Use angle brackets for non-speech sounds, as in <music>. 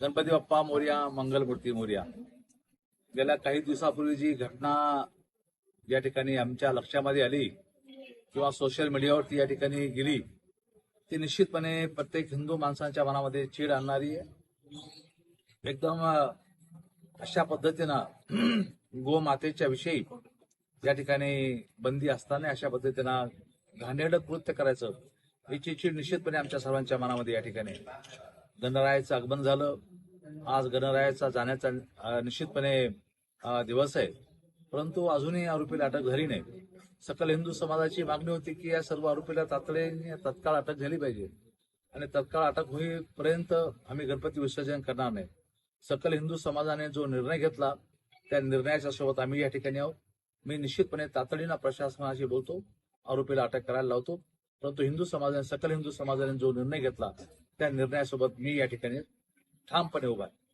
गणपती बाप्पा मोर्या मंगलमूर्ती मोर्या. गेल्या काही दिवसापूर्वी जी घटना या ठिकाणी आमच्या लक्षामध्ये आली किंवा सोशल मीडियावरती या ठिकाणी गेली ती निश्चितपणे प्रत्येक हिंदू माणसांच्या मनामध्ये चीड आणणारी आहे. एकदम अशा पद्धतीनं <clears throat> गोमातेच्या विषयी या ठिकाणी बंदी असताना अशा पद्धतीनं घाणेरडं कृत्य करायचं याची चीड निश्चितपणे आमच्या सर्वांच्या मनामध्ये या ठिकाणी गणरायाचं आगमन झालं. आज गणरायाचा जाण्याचा निश्चितपणे दिवस आहे. परंतु अजूनही आरोपीला अटक झाली नाही. सकल हिंदू समाजाची मागणी होती की या सर्व आरोपीला तातडीने तत्काळ अटक झाली पाहिजे. आणि तत्काळ अटक होईपर्यंत आम्ही गणपती विसर्जन करणार नाही. सकल हिंदू समाजाने जो निर्णय घेतला त्या निर्णयाच्या सोबत आम्ही या ठिकाणी आहोत. मी निश्चितपणे तातडीनं प्रशासनाशी बोलतो आरोपीला अटक करायला लावतो. परंतु हिंदू समाजाने सकल हिंदू समाजाने जो निर्णय घेतला त्या निर्णयासोबत मी या ठिकाणी ठामपणे उभा आहे.